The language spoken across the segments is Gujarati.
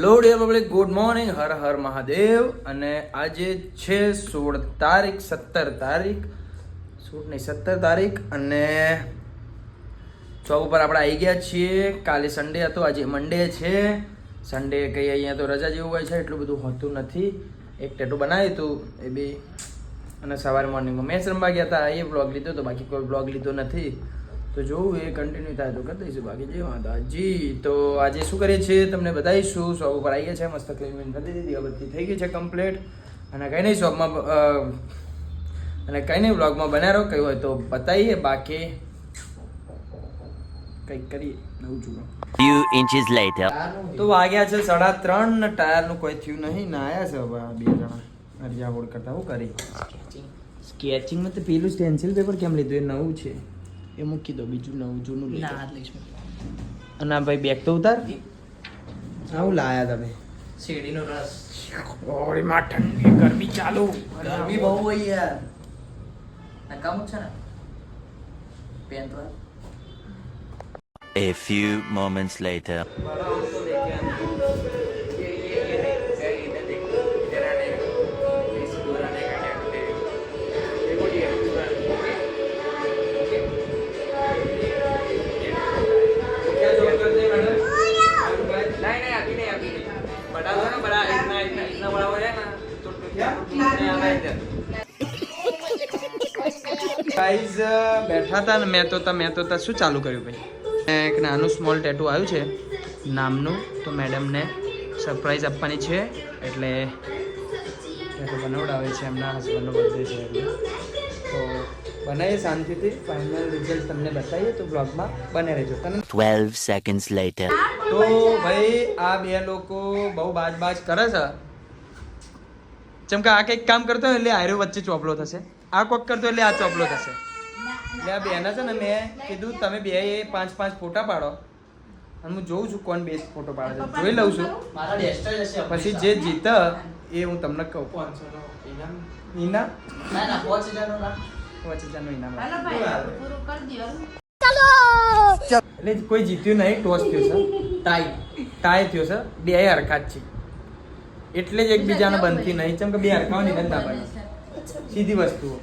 Hello dear public good morning Har Har Mahadev અને આજે છે સોળ તારીખ, સત્તર તારીખ. સોળ નહીં, સત્તર તારીખ. અને ચોક ઉપર આપણે આવી ગયા છીએ. કાલે સન્ડે હતો, આજે મંડે છે. સન્ડે કંઈ અહીંયા તો રજા જેવું હોય છે, એટલું બધું હોતું નથી. એક ટેટુ બનાવ્યું હતું એ બી. અને સવારે મોર્નિંગમાં મેચ રમવા ગયા હતા, એ બ્લોગ લીધો તો બાકી કોઈ બ્લોગ લીધો નથી. તો જોવું એ કન્ટિન્યુ થાય તો કરી દઈશું. બાકી જે વાંધો જી તો આજે શું કરીએ છીએ? તમને બતાવીશું. શોપ ઉપર આવી ગયા છે મસ્ત ક્લીન કરી દીધી. અગરબત્તી થઈ ગઈ છે કમ્પ્લીટ અને કંઈ નહીં શોપમાં અને કંઈ નહીં બ્લોગમાં બન્યા રહો કયું હોય તો બતાવીએ. બાકી કંઈક કરીએ. નવું જુઓ. Few inches later. તો વાગ્યા છે સાડા ત્રણ. ને ટાયરનું કોઈ થયું નહીં. ના આવ્યા છે હવે બે જણા. અરિયાવોડ કરતા. શું કરી. સ્કેચિંગમાં તો પેલું સ્ટેન્સિલ પેપર કેમ લીધું? એ નવું છે. એ મૂકી દો બીજું નવું જૂનું લઈ જાઓ. અને આ ભાઈ બેગ તો ઉતાર. આવું લાયા તમે? શેરડીનો રસ. ઓરી માં ઠંડી ગરમી ચાલુ. ગરમી બહુ હોય યાર. નકામું છે ને? પેન તો A few moments later. બેઠા હતા ને મેં તો તા મેં તો તા શું ચાલુ કર્યું ભાઈ? એક નાનું સ્મોલ ટેટુ આવ્યું છે નામનું તો મેડમને સરપ્રાઈઝ આપવાની છે એટલે ટેટુ બનાવડાવે છે એમના હસબન્ડનો બર્થડે છે એટલે. તો બનાવીએ શાંતિથી ફાઇનલ રિઝલ્ટ તમને બતાવીએ તો બ્લોગમાં બને રહેજો. તને 12 સેકન્ડ્સ લેટર તો ભાઈ આ બે લોકો બહુ બાજ બાજ કરે છે. જેમ કે આ કંઈક કામ કરતો હોય એટલે આયરો વચ્ચે ચોપલો થશે. આ કોક કરતો એટલે આ ચોપલો થશે. એટલે આ બેના છે ને મેં કીધું તમે બે પાંચ પાંચ ફોટા પાડો. અને હું જોઉં છું કોણ બે ફોટો પાડે છે. જોઈ લઉં છું. મારા ડેસ્ટર જશે પછી જે જીત એ હું તમને કહું. ઇનામ. ના ના પાંચ હજારનો ના. ઇનામ એટલે કોઈ જીત્યું નહીં ટોસ થયો છે. ટાઈ ટાય થયો છે. બે હરખા જ છે. એટલે જ એકબીજાને બનતી નહીં. કેમ કે બે હરખાવાની ધંધા પડે સીધી વસ્તુઓ.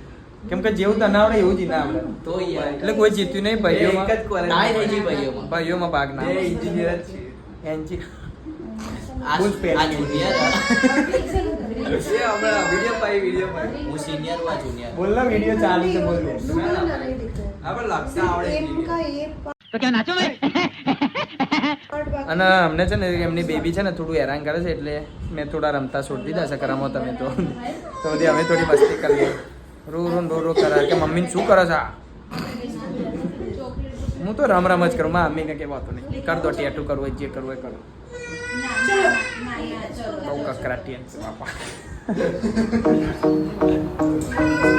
કેમ કે જેવું તને આવડે એવું જ ના આવડે તો યાર. એટલે કોઈ જીત્યું નહીં ભાઈઓમાં. ટાઈ રહી ગઈ ભાઈઓમાં. ભાઈઓમાં ભાગ ના બે આવે. engineer જ એન્જી. આ Full pay. આ junior એ હમણાં video પાઈ, video પાઈ. હું સિનિયર હું જુનિયર બોલ ના વીડિયો ચાલુ છે બોલ. આપણે લખતા આવડે અને અમને છે ને એમની બેબી છે ને થોડું હેરાન કરે છે એટલે મેં થોડા રમતા છોડી દીધા છે કરામો તમે તો. તો બધી અમે થોડી મસ્તી કરીએ. રો રો રો રો કરે કે મમ્મી શું કરો છો? હું તો રામ રામ જ કરું. માં મમ્મીને કે વાતો નહીં. કર દો ટેટુ હોય જે કરવું હોય કરો. બહુ કકરાટી બાપા.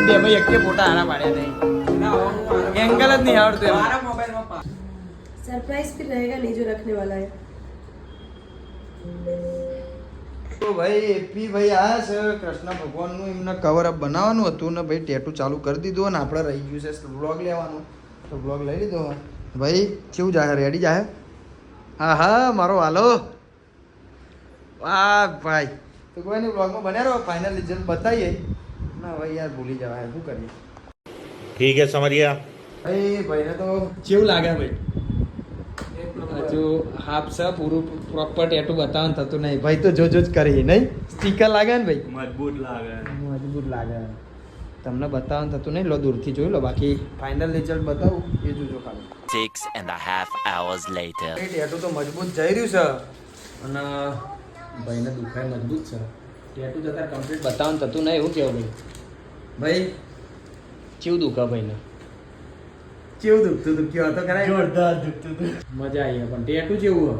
બે ભાઈ એકે ફોટા આના પાડ્યા નહીં. એંગલ જ નહીં આવડતું મારા મોબાઈલમાં સરપ્રાઈઝ ભી રહેગા નહીં જો રખને વાલા હે તો ભાઈ એપી ભાઈ આ છે. કૃષ્ણ ભગવાનનું એમને કવર અપ બનાવવાનું હતું ને ભાઈ ટેટુ ચાલુ કરી દીધું ને આપણે રહી ગયું છે બ્લોગ લેવાનું. તો બ્લોગ લઈ લીધો. ભાઈ કેવું જાહે? રેડી જાહે? હા હા મારો હાલો. વાહ ભાઈ. તો કોઈ નહીં બ્લોગમાં બન્યા રહો. ફાઇનલ રિઝલ્ટ બતાવીએ. ના ભાઈ યાર ભૂલી જવાય. શું કરીએ? ઠીક હે સમરિયા. ભાઈ ભાઈને તો કેવું લાગે ભાઈ? જો હાફ છે પૂરું પ્રોપર ટેટુ બતાવવાનું થતું નહીં. ભાઈ તો જોજો જ કરી નહીં? સ્ટીકર લાગે ને ભાઈ? મજબૂત લાગે. મજબૂત લાગે. તમને બતાવવાનું થતું નહીં? લો દૂરથી જોઈ લો બાકી ફાઇનલ રિઝલ્ટ બતાવું એ જોજો ખાલી. 6 and half hours later tattoo તો મજબૂત જઈ રહ્યું છે. અને ભાઈને દુખાય મજબૂત છે. ટેટુ જતાં કમ્પ્લીટ બતાવવાનું થતું નહીં એવું કેવું ભાઈ? ભાઈ કેવું દુખા ભાઈને? કેવું દુખતું હતું? કયો હતો કરાય જોરદાર દુખતું હતું. મજા આવી પણ. ટેટુ જેવું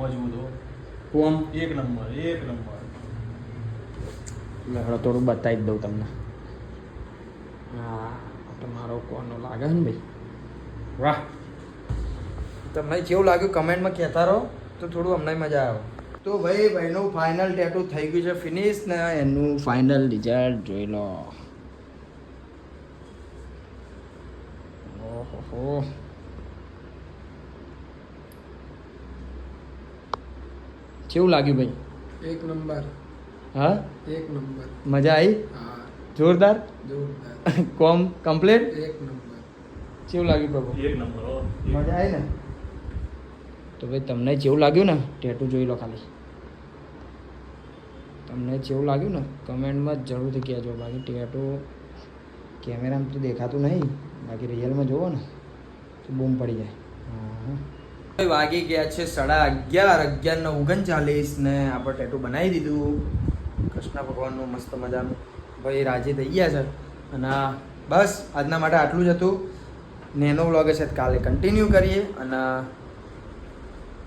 મજબૂત હો. કોમ? એક નંબર એક નંબર. હવે થોડું બતાવી દઉં તમને. હા તમારો કોનો લાગે ને ભાઈ? વાહ. તમને કેવું લાગ્યું કમેન્ટમાં કહેતા રહો તો થોડું અમને મજા આવે. તો ભાઈ ભાઈનું ફાઇનલ ટેટુ થઈ ગયું છે ફિનિશ ને એનું ફાઇનલ રિઝલ્ટ જોઈ લો. ઓહો કેવું લાગ્યું ભાઈ? એક નંબર. હા? એક નંબર. મજા આવી હા. જોરદાર? જોરદાર. કોમ કમ્પ્લીટ? એક નંબર. કેવું લાગ્યું પ્રભુ? એક નંબર મજા આવી ને? તો ભાઈ તમને જેવું લાગ્યું ને? ટેટુ જોઈ લો ખાલી. તમને જેવું લાગ્યું ને? કમેન્ટમાં જરૂરથી કહેજો. બાકી ટેટુ કેમેરામાં તો દેખાતું નહીં. બાકી રિયલમાં જોવો ને. બૂમ પડી જાય. વાગી ગયા છે સાડા અગિયાર અગિયાર ને ઓગણચાલીસ ને આપણે ટેટુ બનાવી દીધું. કૃષ્ણ ભગવાનનું મસ્ત મજાનું ભાઈ રાજી થઈ ગયા છે. અને બસ આજના માટે આટલું જ હતું. નેનો વ્લોગ છે કાલે કન્ટિન્યુ કરીએ. અને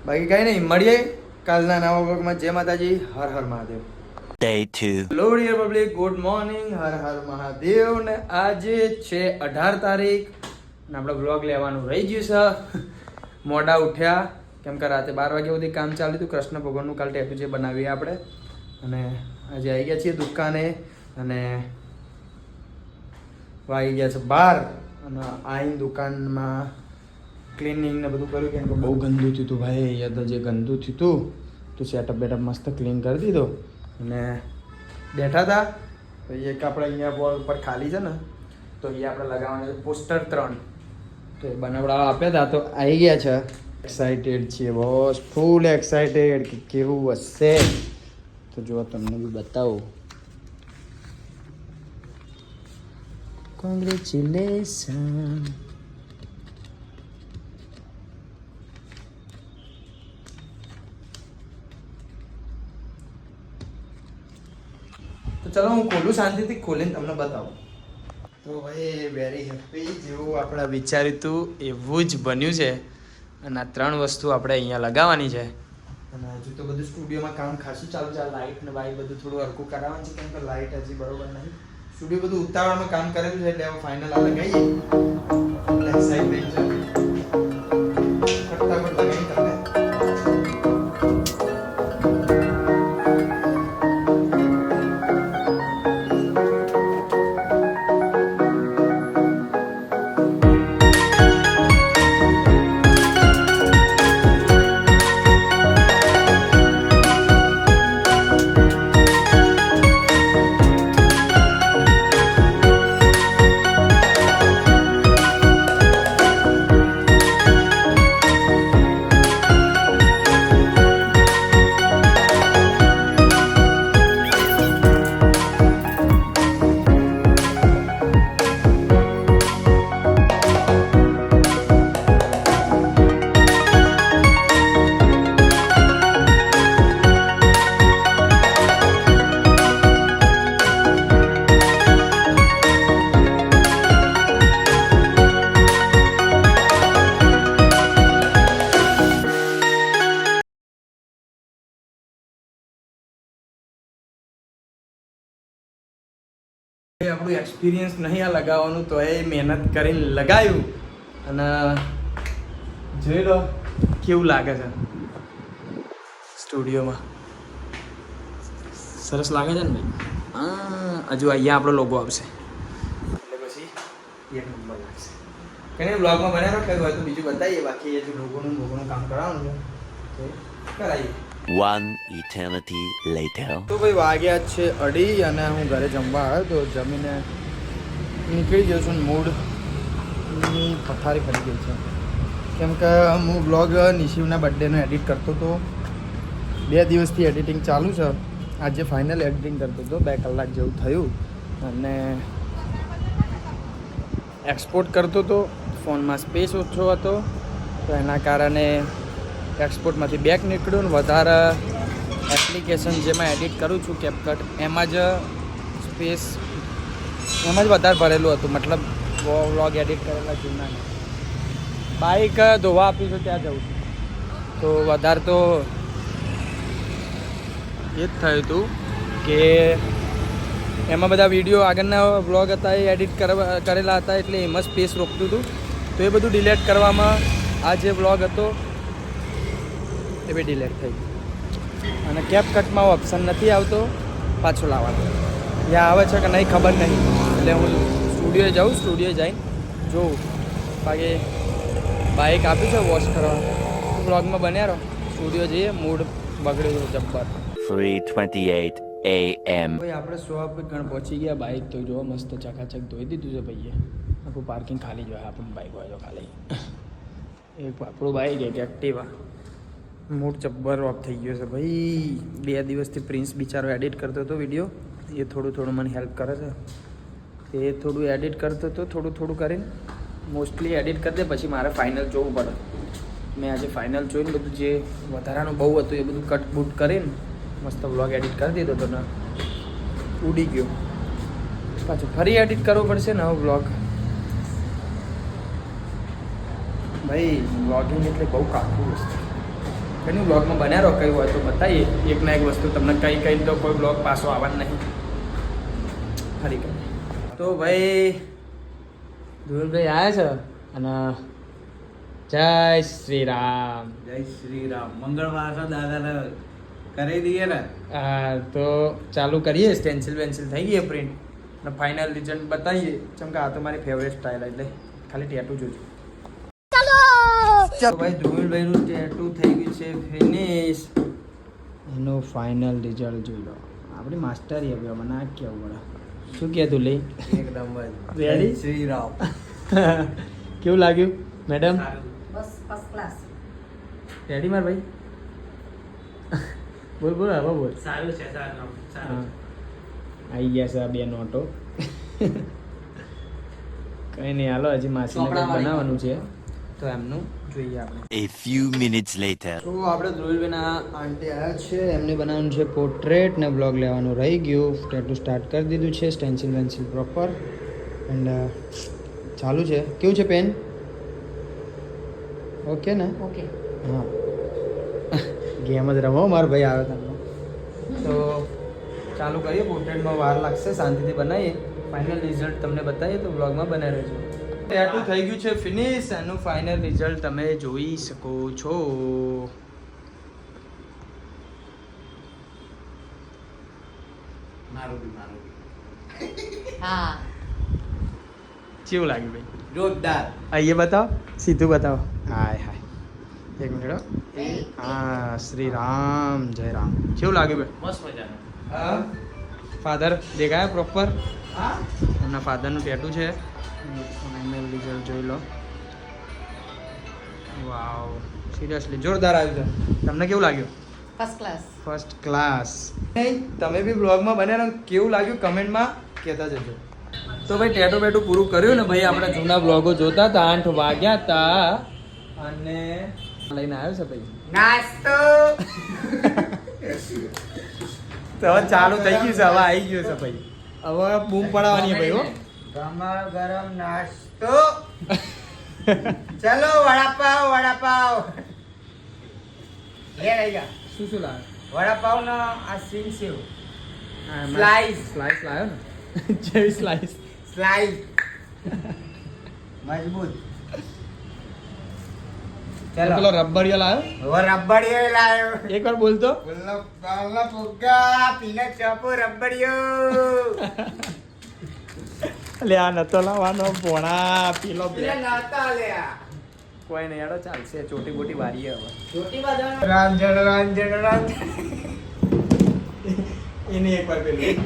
બાકી કાંઈ નહીં મળીએ કાલના નવા વ્લોગમાં જય માતાજી Har Har Mahadev. Day 2. Hello dear public good morning Har Har Mahadev ને આજે છે અઢાર તારીખ. ને આપણે બ્લોગ લેવાનું. રહી ગયું છે. મોડા ઉઠ્યા. કેમ કે રાતે બાર વાગ્યા સુધી કામ ચાલ્યું હતું. કૃષ્ણ ભગવાનનું કાલ ટેટુ જે બનાવીએ આપણે. અને આજે આવી ગયા છીએ દુકાને. અને વાગી ગયા છે બાર. અને આવીને દુકાનમાં ક્લિનિંગ ને બધું કર્યું કેમ કે બહુ ગંદુ થયું હતું ભાઈ. અહીંયા તો જે ગંદુ થયું હતું, તો સેટઅપ બેટઅપ મસ્ત ક્લીન કરી દીધો. અને બેઠા હતા. પછી એક આપણે અહીંયા બોલ ઉપર ખાલી છે ને, તો એ આપણે લગાવવાનું પોસ્ટર ત્રણ. તો એ બનાવડાવવા આપ્યા હતા તો આવી ગયા છે. એક્સાઇટેડ છીએ બોસ ફૂલ એક્સાઇટેડ કે કેવું હશે? તો જો તમને બી બતાવું. કોંગ્રેચ્યુલેશન તો ચલો, હું ખોલું શાંતિથી, ખોલીને તમને બતાવું. તો ભાઈ વેરી હેપી જેવું આપણે વિચાર્યું હતું એવું જ બન્યું છે. અને આ ત્રણ વસ્તુ આપણે અહીંયા લગાવવાની છે. અને હજુ તો બધું સ્ટુડિયોમાં કામ ખાસું ચાલુ છે. લાઇટ ને બાઇટ બધું થોડું હરકું કરાવવાનું છે, કેમ કે લાઇટ હજી બરોબર નહીં. સ્ટુડિયો બધું ઉતાવળમાં કામ કરેલું છે, એટલે ફાઇનલ આ લગાવીએ. એટલે excitement આપણું એક્સપિરિયન્સ નહીં આ લગાવવાનું, તો એ મહેનત કરીને લગાવ્યું અને જોઈ લો કેવું લાગે છે. સ્ટુડિયોમાં. સરસ લાગે છે ને ભાઈ? હજુ અહીંયા આપણો લોગો આવશે. એટલે પછી એક નંબર લાગશે. કઈ બ્લોગમાં બનાવ્યો કર્યું હોય તો બીજું બતાવીએ, બાકી હજુ લોગોનું લોગોનું કામ કરાવવાનું તો કરાવીએ. One eternity later. તો ભાઈ વાગ્યા છે અઢી અને હું ઘરે જમવા આવ્યો તો જમીને નીકળી ગયો છું મૂડની પથારી ફરી ગઈ છે. કેમ કે હું બ્લોગ નિશિવના બર્થડેનો એડિટ કરતો હતો. બે દિવસથી એડિટિંગ ચાલુ છે. આજે ફાઇનલ એડિટિંગ કરતો હતો. બે કલાક જેવું થયું અને એક્સપોર્ટ કરતો હતો. ફોનમાં સ્પેસ ઓછો હતો. તો એના કારણે એક્સપોર્ટમાંથી બેક નીકળ્યું વધારે એપ્લિકેશન જેમાં એડિટ કરું છું કેપકટ એમાં જ સ્પેસ, એમાં જ વધારે ભરેલું હતું. મતલબ વ્લોગ એડિટ કરેલા જૂનાને બાઇક ધોવા આપી છું, ત્યાં જઉં છું. તો વધારે તો એ જ થયું હતું કે એમાં બધા વીડિયો આગળના વ્લોગ હતા એ એડિટ કરેલા હતા એટલે એમાં સ્પેસ રોકતું હતું. તો એ બધું ડિલેટ કરવામાં આ જે વ્લોગ હતો એ બી ડિલેટ થઈ. અને કેપ કટમાં ઓપ્શન નથી આવતો પાછો લાવવાનો. ત્યાં આવે છે કે નહીં ખબર નહીં. એટલે હું સ્ટુડિયોએ જાઉં સ્ટુડિયો જઈને જોઉં. બાકી બાઇક આપ્યું છે વોશ કરવા બ્લોગમાં બન્યા રહો. સ્ટુડિયો જઈએ મૂડ બગડ્યું જબ્બર. 3:28 a.m. ભાઈ આપણે શોપ ગણ પહોંચી ગયા બાઇક તો જો મસ્ત ચકાચક ધોઈ દીધું છે ભાઈએ. આખું પાર્કિંગ ખાલી જોઈએ આપણું બાઇક હોય તો ખાલી. એક આપણું બાઇક એક એક્ટિવા મૂડ જબ્બર ઓફ થઈ ગયો છે ભાઈ. બે દિવસથી પ્રિન્સ બિચારો એડિટ કરતો હતો વીડિયો એ થોડું થોડું મને હેલ્પ કરે છે. તે થોડું એડિટ કરતો હતો થોડું થોડું કરીને મોસ્ટલી એડિટ કરી દે, પછી મારે ફાઇનલ જોવું પડે. મેં આજે ફાઇનલ જોઈને બધું જે વધારાનું બહુ હતું એ બધું કટ બુટ કરીને મસ્ત વ્લોગ એડિટ કરી દીધો હતો ને. ઉડી ગયો. પાછું ફરી એડિટ કરવો પડશે ને હવે વ્લોગ ભાઈ વ્લોગિંગ એટલે બહુ કાઠું વસ્તુ. કંઈ બ્લોગમાં બન્યા રહો કઈ હોય તો બતાવીએ એક ના એક વસ્તુ તમને કઈ કઈ તો કોઈ બ્લોગ પાછો આવવાનું નહીં. ફરી કઈ તો ભાઈ ધુલભાઈ આવ્યા છે? અને જય શ્રી રામ જય શ્રી રામ મંગળવાર છે દાદાને કરી દઈએ ને. હા તો ચાલુ કરીએ સ્ટેન્સિલ વેન્સિલ થઈ ગઈ પ્રિન્ટ અને ફાઇનલ રિઝલ્ટ બતાવીએ ચમ કે આ તો મારી ફેવરેટ સ્ટાઇલ એટલે ખાલી ટેટુ જોજો. ચાલો ભાઈ ધ્રુવીલભાઈનું ટેટુ થઈ ગયું છે ફિનિશ એનું ફાઇનલ રિઝલ્ટ જોઈ લો. આપણી માસ્ટરી હવે મને આ કેવું પડે. શું કહે તું લઈ એકદમ રેડી શ્રી રામ. કેવું લાગ્યું મેડમ બસ ફર્સ્ટ ક્લાસ રેડી માર ભાઈ? બોલ બોલ હવે બોલ. સારું છે સારું હા. આવી ગયા છે આ બે નોટો. કઈ નહીં હાલો હજી માસી બનાવવાનું છે. તો એમનું. જોઈએ આપણે. A few minutes later. તો આપણે ધ્રુવીલબેન આંટી આવ્યા છે. એમને બનાવવાનું છે પોર્ટ્રેટ ને બ્લોગ લેવાનું રહી ગયું. ટેટુ સ્ટાર્ટ કરી દીધું છે સ્ટેન્સિલ વેન્સિલ પ્રોપર એન્ડ ચાલુ છે. કેવું છે પેન ઓકે ને? ઓકે હા. ગેમ જ રમો મારો ભાઈ આવે તમને. તો ચાલુ કરીએ. પોર્ટ્રેટમાં વાર લાગશે. શાંતિથી બનાવીએ. ફાઇનલ રિઝલ્ટ તમને બતાવીએ તો બ્લોગમાં બનાવી રહેજો. ટેટુ થઈ ગયું છે ફિનિશ એનું ફાઇનલ રિઝલ્ટ તમે જોઈ શકો છો. હા. કેવું લાગ્યું ભાઈ? જોરદાર. અહીંયા બતાવો. સીધું બતાવો. હાય હાય. એક મિનિટ હા. શ્રી રામ જય રામ. કેવું લાગ્યું ભાઈ? મસ્ત મજાનું. હા. ફાધર દેખાયા પ્રોપર એમના ફાધરનું ટેટુ છે. ફાઇનલ રિઝલ્ટ જોઈ લો. વાવ સિરિયસલી જોરદાર આવ્યું છે. તમને કેવું લાગ્યું? ફર્સ્ટ ક્લાસ ફર્સ્ટ ક્લાસ નહીં તમે બી બ્લોગમાં બને કેવું લાગ્યું કમેન્ટમાં? કહેતા જજો. તો ભાઈ ટેટુ બેટુ પૂરું કર્યું ને ભાઈ આપણે જૂના બ્લોગો જોતા હતા આઠ વાગ્યા હતા. અને લઈને આવ્યો છે ભાઈ. નાસ્તો. તો હવે ચાલુ થઈ ગયું છે હવે આવી ગયું છે ભાઈ. હવે બૂમ પડાવવાની ભાઈ હો. ગરમ ગરમ નાસ્તો. ચલો વડાપાવ વડાપાવ. લે લઈ ગયા શું શું લાવે? વડાપાવ નો આ સીન સેવ. સ્લાઈસ સ્લાઈસ લાવ્યો ને? જેવી સ્લાઈસ સ્લાઈસ મજબૂત. પેલો ચલો. રબડિયો લાવ્યો? હવે રબડીયો લાયો એકવાર બોલતો. ગુલ્લો પાલા ફુગ્ગા પીને ચોપો રબડીયો. લે આ નતો લાવવાનો ભોણા પેલો પેલા નાતા લ્યા કોઈ નહીં યાડો ચાલશે ચોટી બોટી વારીએ હવે ચોટી બાજુ રાંજણ રાંજણ રાંજણ એને એકવાર પેલું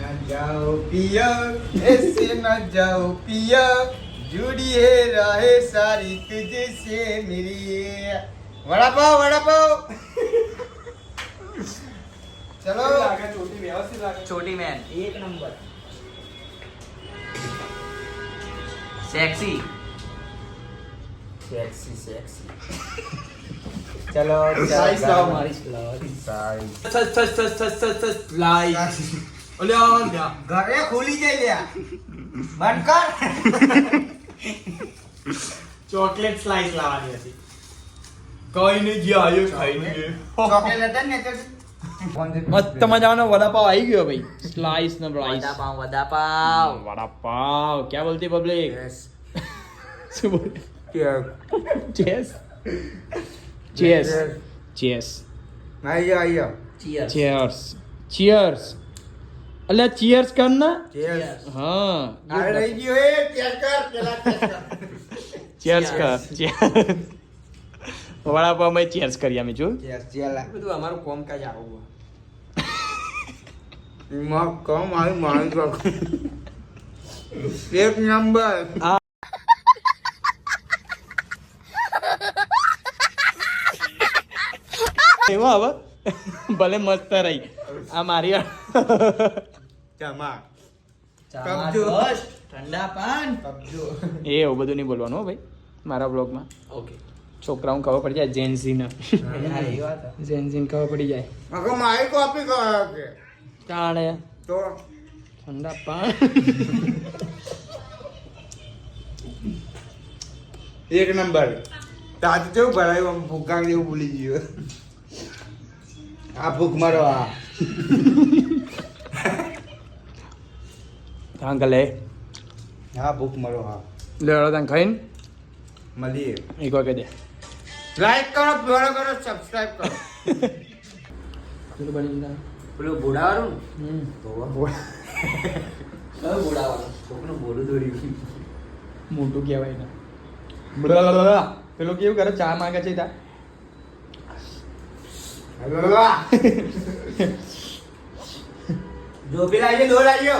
ना जाओ पिया ऐसे ना जाओ पिया जुड़ी है राहे सारी तुझसे मेरी वड़ा पाव वड़ा पाव चलो ચોટી વ્યવસ્થિત લાગે छोटी मैन एक नंबर सेक्सी सेक्सी सेक्सी चलो Size लाओ हमारी साइज ઘરે ખુલી જાય લ્યા બંધ કર ચોકલેટ સ્લાઈસ લાવવાની હતી કઈ નહીં જે આવ્યો ખાઈ નહીં ચોકલેટ હતા ને તો મસ્ત મજાનો વડાપાવ આવી ગયો ભાઈ. સ્લાઈસ ને સ્લાઈસ વડાપાવ વડાપાવ. વડાપાવ. ક્યાં બોલતી પબ્લિક શું બોલ? ચેસ ચેસ ચેસ આયો આયો ચેયર્સ ચેયર્સ અલ્યા ચીયર્સ કર ને. હા. આ રહી ગયો એ cheers કર પેલા cheers કર. ચીયર્સ વડાપાવ વડાપાવમાં ચીયર્સ કરી અમે જો. ચીયર્સ ચીયર્સ બધું અમારું કોમકાજ આવું માં કમ આવી મારી એક નંબર. એવો હવે ભલે મસ્ત રહી. આ મારી ચમા. ઠંડા પાન એ એવું બધું નહીં બોલવાનું હો ભાઈ મારા બ્લોગમાં ઓકે. છોકરાઓને ખબર પડી જાય જેન્સીને જેન્સીને ખબર પડી જાય. મારી કોપી કરો તાણે. તો? ઠંડા પાણી એક નંબર. તાજ કેવું ભરાયું? આમ ભૂકા જેવું ભૂલી ગયો. આ ભૂખ મારો આ. કાંકલે હા ભૂખ મારો હા. લેવડો તને ખાઈને? મળીએ. એક દે. લાઈક કરો ફોલો કરો સબસ્ક્રાઇબ કરો. બની જાય પેલું બોડાવાનું બોડાવાનું બોલું. દોડ્યું મોટું કહેવાય ને પેલું કેવું કરે? ચા માંગે છે તા. જો પેલા આજે દોડ આવ્યો.